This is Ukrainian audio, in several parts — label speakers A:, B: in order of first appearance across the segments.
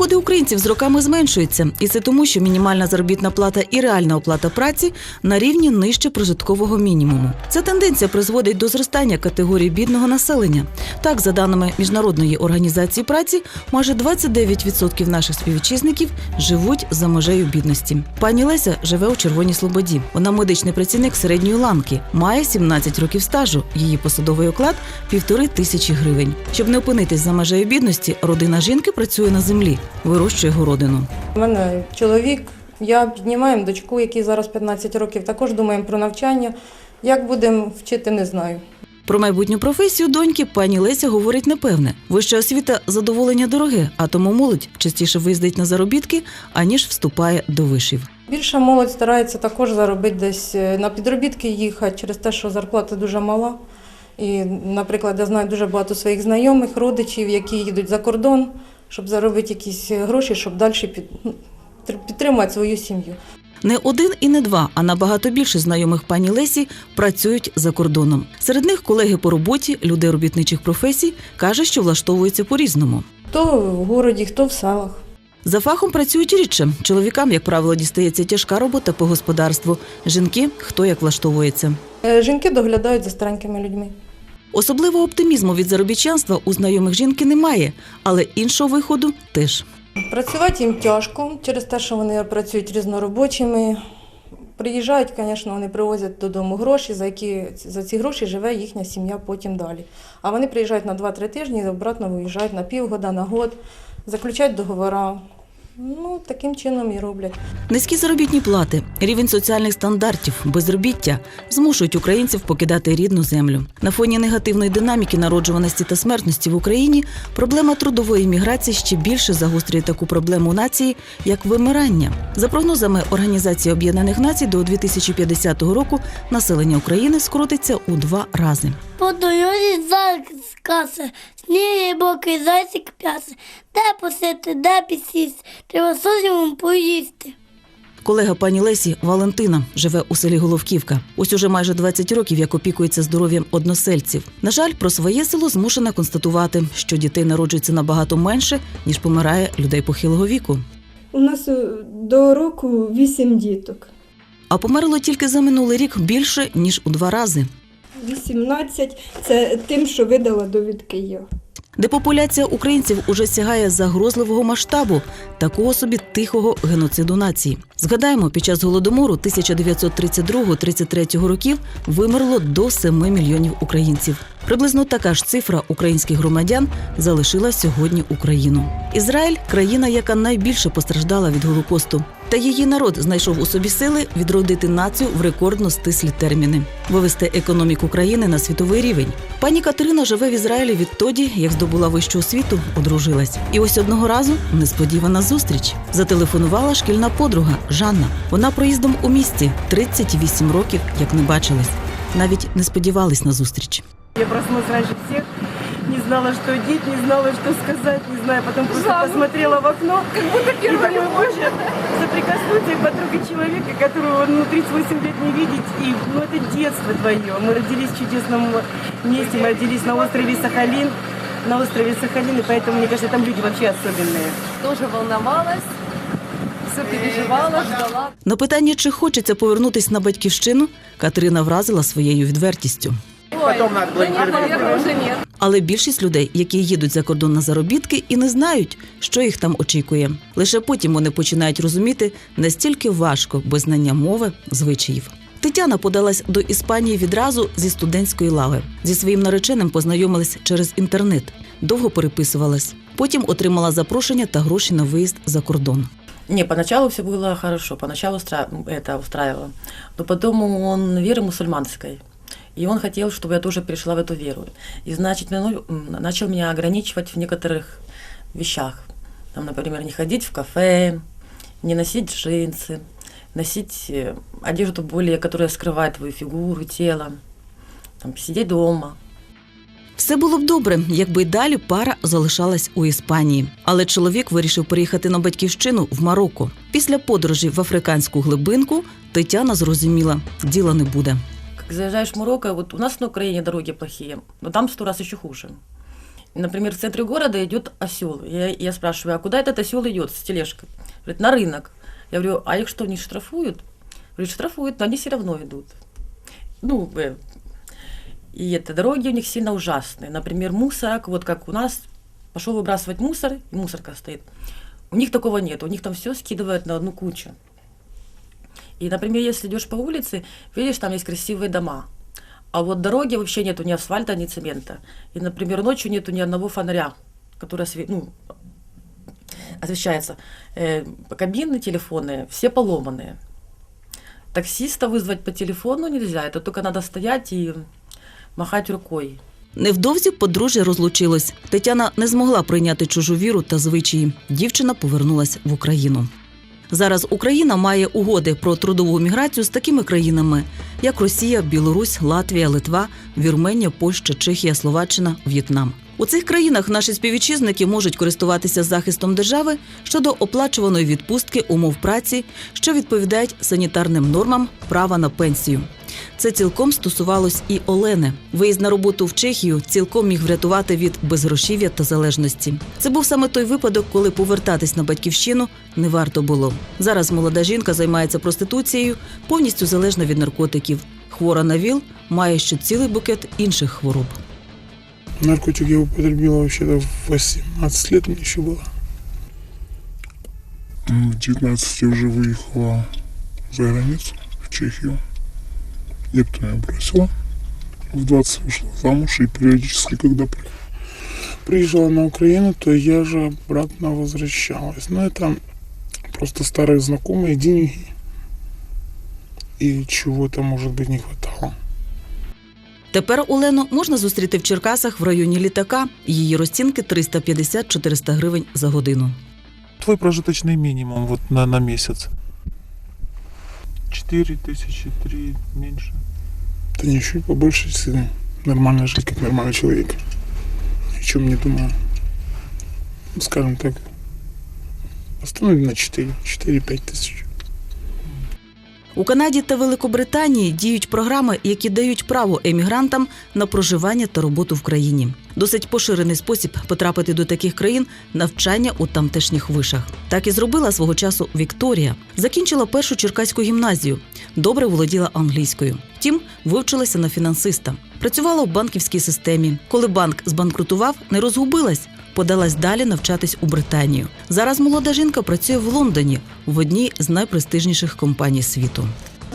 A: Доходи українців з роками зменшуються, і це тому, що мінімальна заробітна плата і реальна оплата праці на рівні нижче прожиткового мінімуму. Ця тенденція призводить до зростання категорії бідного населення. Так, за даними міжнародної організації праці, майже 29% наших співвітчизників живуть за межею бідності. Пані Леся живе у Червоній Слободі. Вона медичний працівник середньої ланки, має 17 років стажу. Її посадовий оклад півтори тисячі гривень. Щоб не опинитись за межею бідності, родина жінки працює на землі, вирощує городину.
B: У мене чоловік, я піднімаємо дочку, якій зараз 15 років. Також думаємо про навчання. Як будемо вчити, не знаю.
A: Про майбутню професію доньки пані Леся говорить непевне. Вища освіта задоволення дороге, а тому молодь частіше виїздить на заробітки, аніж вступає до вишів.
B: Більша молодь старається також заробити десь е, на підробітки їхати через те, що зарплата дуже мала. І, наприклад, я знаю дуже багато своїх знайомих, родичів, які їдуть за кордон, щоб заробити якісь гроші, щоб далі ну, тр- підтримати свою сім'ю.
A: Не один і не два, а набагато більше знайомих пані Лесі працюють за кордоном. Серед них колеги по роботі, люди робітничих професій, каже, що влаштовуються по-різному.
B: Хто в городі, хто в селах.
A: За фахом працюють рідше. Чоловікам, як правило, дістається тяжка робота по господарству. Жінки хто як влаштовується.
B: Е, Жінки доглядають за старенькими людьми.
A: Особливого оптимізму від заробітчанства у знайомих жінки немає, але іншого виходу теж.
B: Працювати їм тяжко через те, що вони працюють різноробочими. Приїжджають, звісно, вони привозять додому гроші, за які за ці гроші живе їхня сім'я потім далі. А вони приїжджають на 2-3 тижні і обратно виїжджають на півгода, на год, заключають договори. Ну, таким чином і роблять.
A: Низькі заробітні плати, рівень соціальних стандартів, безробіття змушують українців покидати рідну землю. На фоні негативної динаміки народжуваності та смертності в Україні проблема трудової міграції ще більше загострює таку проблему нації, як вимирання. За прогнозами Організації Об'єднаних Націй, до 2050 року населення України скоротиться у два рази.
C: По дорозі зараз глибокий зайчик п'яси. Де посити, де підсість, треба созімом поїсти.
A: Колега пані Лесі Валентина живе у селі Головківка. Ось уже майже 20 років як опікується здоров'ям односельців. На жаль, про своє село змушена констатувати, що дітей народжується набагато менше ніж помирає людей похилого віку.
D: У нас е, до року вісім діток.
A: А померло тільки за минулий рік більше ніж у два рази.
D: 18 – це тим, що видала довідки я.
A: Депопуляція українців уже сягає загрозливого масштабу такого собі тихого геноциду нації. Згадаємо, під час голодомору 1932-33 років вимерло до 7 мільйонів українців. Приблизно така ж цифра українських громадян залишила сьогодні Україну. Ізраїль країна, яка найбільше постраждала від голокосту. Та її народ знайшов у собі сили відродити націю в рекордно стислі терміни, вивести економіку країни на світовий рівень. Пані Катерина живе в Ізраїлі відтоді, як здобула вищу освіту, одружилась. І ось одного разу несподівана зустріч. Зателефонувала шкільна подруга Жанна. Вона проїздом у місті 38 років, як не бачились. Навіть не сподівались на зустріч.
E: Я проснулась раньше всех, не знала, что одеть, не знала, что сказать, не знаю. Потом просто посмотрела в окно. Как будто первый боже, соприкоснуться к подруге человека, которого ну, 38 лет не видеть. И ну, это детство твое. Мы родились в чудесном месте, мы родились на острове Сахалин. На острове Сахалин, и поэтому, мне кажется, там люди вообще особенные.
F: тоже волновалась, все переживала, ждала.
A: На питання, чи хочеться повернутись на батьківщину, Катерина вразила своєю відвертістю.
F: Потом надо было да нет, наверное, уже нет.
A: Але більшість людей, які їдуть за кордон на заробітки, і не знають, що їх там очікує. Лише потім вони починають розуміти, настільки важко без знання мови, звичаїв. Тетяна подалась до Іспанії відразу зі студентської лави. Зі своїм нареченим познайомилась через інтернет. Довго переписувалась. Потім отримала запрошення та гроші на виїзд за кордон.
G: Не, поначалу все было хорошо, поначалу устра... это устраивало. Но потом он веры мусульманской. И он хотел, чтобы я тоже перешла в эту веру. И, значит, ну, м, начал меня ограничивать в некоторых вещах. Там, например, не ходить в кафе, не носить джинсы, носить э, одежду более, которая скрывает твою фигуру, тело, там, сидеть дома.
A: Все було б добре, якби й далі пара залишалась у Іспанії. Але чоловік вирішив переїхати на батьківщину в Марокко. Після подорожі в африканську глибинку Тетяна зрозуміла, діла не буде.
G: Заезжаешь в Марокко, вот у нас на Украине дороги плохие, но там сто раз еще хуже. Например, в центре города идет осел. Я, я спрашиваю, а куда этот осел идет с тележкой? Говорит, на рынок. Я говорю, а их что, не штрафуют? Говорит, штрафуют, но они все равно идут. Ну, э, и это дороги у них сильно ужасные. Например, мусорок, вот как у нас, пошел выбрасывать мусор, и мусорка стоит. У них такого нет, у них там все скидывают на одну кучу. И, например, если идешь по улице, видишь, там есть красивые дома. А вот дороги вообще нету ни асфальта, ни цемента. И, например, ночью нету ни одного фонаря, который осве- ну, освещается. Э, кабины телефонные, все поломанные. Таксиста вызвать по телефону нельзя, это только надо стоять и махать рукой.
A: Невдовзі подружжя розлучилось. Тетяна не змогла прийняти чужу віру та звичаї. Дівчина повернулась в Україну. Зараз Україна має угоди про трудову міграцію з такими країнами, як Росія, Білорусь, Латвія, Литва, Вірменія, Польща, Чехія, Словаччина, В'єтнам. У цих країнах наші співвітчизники можуть користуватися захистом держави щодо оплачуваної відпустки умов праці, що відповідають санітарним нормам права на пенсію. Це цілком стосувалось і Олени. Виїзд на роботу в Чехію цілком міг врятувати від безгрошів'я та залежності. Це був саме той випадок, коли повертатись на батьківщину не варто було. Зараз молода жінка займається проституцією, повністю залежна від наркотиків. Хвора на ВІЛ має ще цілий букет інших хвороб.
H: Наркотик я употребила вообще-то в 18 лет мне еще было. В 19 уже выехала за границу, в Чехию. Я потом ее бросила. В 20 вышла замуж и периодически, когда при- приезжала на Украину, то я же обратно возвращалась. Но это просто старые знакомые, деньги. И чего-то, может быть, не хватало.
A: Тепер Олену можна зустріти в Черкасах в районі літака. Її розцінки 350-400 гривень за годину.
I: Твой прожиточный минимум вот на, на месяц. Четыре тысячи, три, меньше.
H: Да не чуть побольше, если нормально жить, как нормальный человек. Ни о чем не думаю. Ну, Скажем так, остановим на 4, 4-5 тысяч.
A: У Канаді та Великобританії діють програми, які дають право емігрантам на проживання та роботу в країні. Досить поширений спосіб потрапити до таких країн навчання у тамтешніх вишах. Так і зробила свого часу Вікторія. Закінчила першу черкаську гімназію, добре володіла англійською. Втім, вивчилася на фінансиста. Працювала в банківській системі. Коли банк збанкрутував, не розгубилась Подалась далі навчатись у Британію. Зараз молода жінка працює в Лондоні в одній з найпрестижніших компаній світу.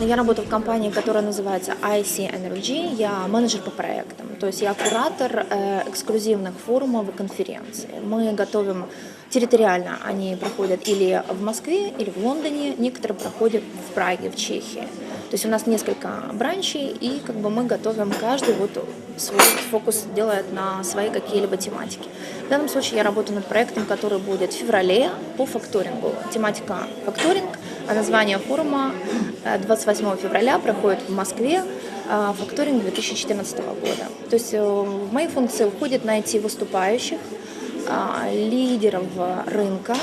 J: Я работаю в компании, которая называется IC Energy. Я менеджер по проектам. То есть я куратор э, эксклюзивных форумов и конференций. Мы готовим территориально. Они проходят или в Москве, или в Лондоне. Некоторые проходят в Праге, в Чехии. То есть у нас несколько бранчей, и как бы мы готовим каждый вот свой фокус делает на свои какие-либо тематики. В данном случае я работаю над проектом, который будет в феврале по факторингу. Тематика факторинг, а название форума э, 28 февраля проходит в Москве э, факторинг 2014 года. То есть э, в мои функции входит найти выступающих, а, лидеров рынка,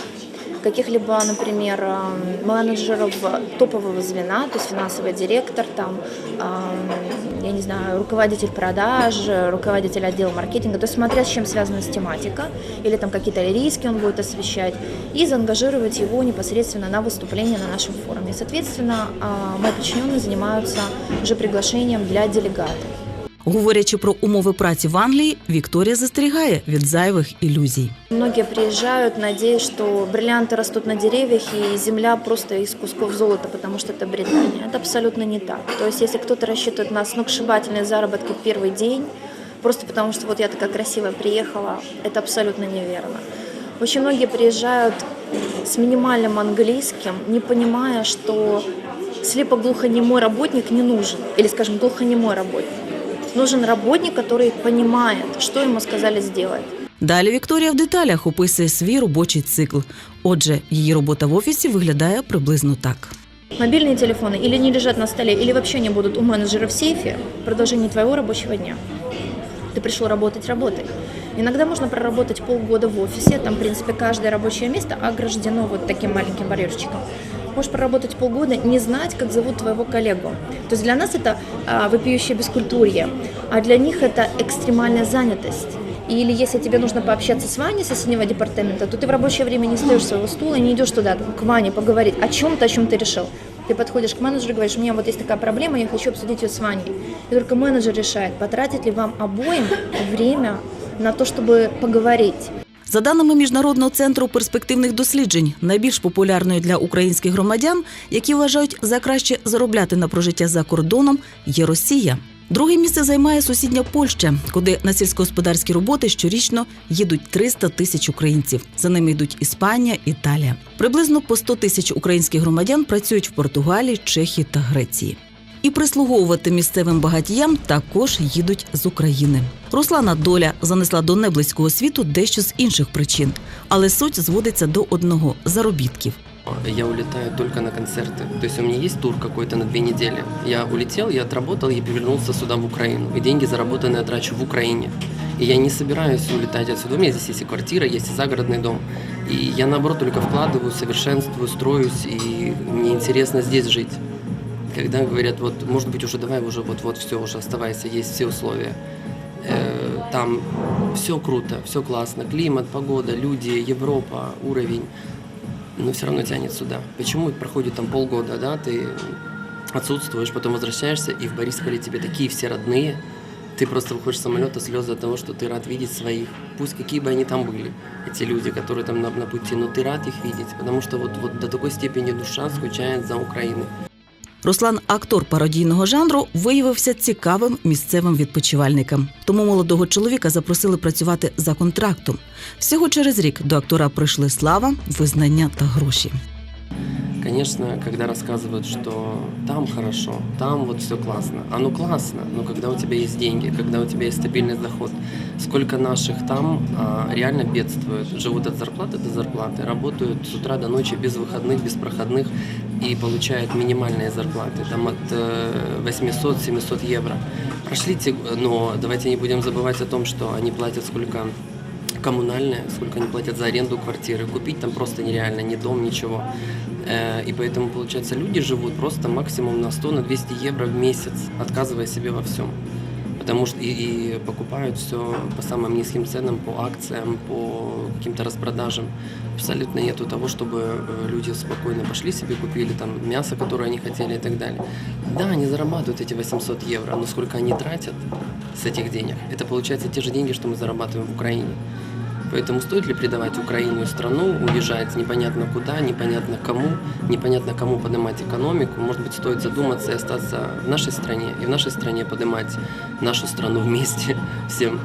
J: каких-либо, например, э, менеджеров топового звена, то есть финансовый директор, там, э, я не знаю, руководитель продаж, руководитель отдела маркетинга, то есть смотря с чем связана с тематика, или там какие-то риски он будет освещать, и заангажировать его непосредственно на выступление на нашем форуме. И, соответственно, э, мои подчиненные занимаются уже приглашением для делегатов.
A: Говорячи про умови праці в Англії, Вікторія застерігає від зайвих ілюзій.
J: Многие приезжают, надеясь, что бриллианты растут на деревьях и земля просто из кусков золота, потому что это Британия. Это абсолютно не так. То есть если кто-то рассчитывает на сногсшибательные заработки в первый день, просто потому что вот я такая красивая приехала, это абсолютно неверно. Очень многие приезжают с минимальным английским, не понимая, что слепо-глухонемой работник не нужен. Или, скажем, глухонемой работник. Нужен работник, который понимает, что ему сказали сделать.
A: Далі Вікторія в деталях описує свій робочий цикл. Отже, її робота в офісі виглядає приблизно так.
J: Мобильные телефоны или не лежат на столе, или вообще не будут у менеджера в сейфе в продолжении твоего рабочего дня. Ты пришел работать, работай. Иногда можно проработать полгода в офисе, там, в принципе, каждое рабочее место ограждено вот таким маленьким барьерчиком. Можешь проработать полгода, не знать, как зовут твоего коллегу. То есть для нас это а, вопиющее бескультурье, а для них это экстремальная занятость. Или если тебе нужно пообщаться с Ваней соседнего департамента, то ты в рабочее время не встаешь с своего стула и не идешь туда, к Ване поговорить о чем-то, о чем ты решил. Ты подходишь к менеджеру и говоришь, у меня вот есть такая проблема, я хочу обсудить ее с Ваней. И только менеджер решает, потратит ли вам обоим время на то, чтобы поговорить.
A: За даними Міжнародного центру перспективних досліджень, найбільш популярною для українських громадян, які вважають за краще заробляти на прожиття за кордоном, є Росія. Друге місце займає сусідня Польща, куди на сільськогосподарські роботи щорічно їдуть 300 тисяч українців. За ними йдуть Іспанія, Італія. Приблизно по 100 тисяч українських громадян працюють в Португалії, Чехії та Греції І прислуговувати місцевим багатіям також їдуть з України. Руслана доля занесла до неблизького світу дещо з інших причин, але суть зводиться до одного заробітків.
K: Я улетаю только на концерты. То есть у меня есть тур какой-то на две недели. Я улетел, я отработал и вернулся сюда, в Украину. И деньги заработанные я трачу в Украине. И я не собираюсь улетать отсюда. У меня здесь есть и квартира, есть и загородный дом. И я, наоборот, только вкладываю, совершенствую, строюсь. И мне интересно здесь жить. Когда говорят, вот, может быть, уже давай уже вот-вот все, уже оставайся, есть все условия. Э, Там все круто, все классно. Климат, погода, люди, Европа, уровень но все равно тянет сюда. Почему проходит там полгода, да, ты отсутствуешь, потом возвращаешься, и в Борисполе тебе такие все родные, ты просто выходишь с самолета, слезы от того, что ты рад видеть своих, пусть какие бы они там были, эти люди, которые там на, на пути, но ты рад их видеть, потому что вот, вот до такой степени душа скучает за Украиной.
A: Руслан, актор пародійного жанру, виявився цікавим місцевим відпочивальником. Тому молодого чоловіка запросили працювати за контрактом. Всього через рік до актора прийшли слава, визнання та гроші.
K: Конечно, когда рассказывают, что там хорошо, там вот все классно. Оно классно, но когда у тебя есть деньги, когда у тебя есть стабильный доход, сколько наших там а, реально бедствуют, живут от зарплаты до зарплаты, работают с утра до ночи без выходных, без проходных и получают минимальные зарплаты, там от э, 800-700 евро. Прошли те, но давайте не будем забывать о том, что они платят сколько коммунальные, сколько они платят за аренду квартиры. Купить там просто нереально, ни дом, ничего. Э, И поэтому, получается, люди живут просто максимум на 100, на 200 евро в месяц, отказывая себе во всем. Потому что и, и покупают все по самым низким ценам, по акциям, по каким-то распродажам. Абсолютно нету того, чтобы э, люди спокойно пошли себе, купили там мясо, которое они хотели и так далее. Да, они зарабатывают эти 800 евро, но сколько они тратят с этих денег, это получается те же деньги, что мы зарабатываем в Украине. Поэтому стоит ли предавать Украину и страну, уезжать непонятно куда, непонятно кому, непонятно кому поднимать экономику. Может быть, стоит задуматься и остаться в нашей стране, и в нашей стране поднимать нашу страну вместе всем.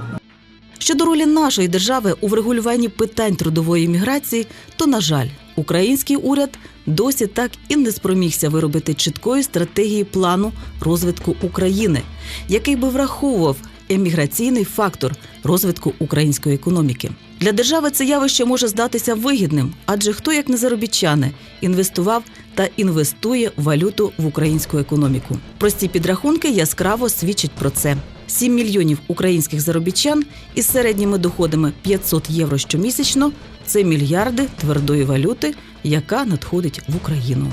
A: Щодо ролі нашої держави у врегулюванні питань трудової міграції, то, на жаль, український уряд досі так і не спромігся виробити чіткої стратегії плану розвитку України, який би враховував еміграційний фактор розвитку української економіки. Для держави це явище може здатися вигідним, адже хто, як не заробітчани, інвестував та інвестує валюту в українську економіку. Прості підрахунки яскраво свідчать про це. 7 мільйонів українських заробітчан із середніми доходами 500 євро щомісячно це мільярди твердої валюти, яка надходить в Україну.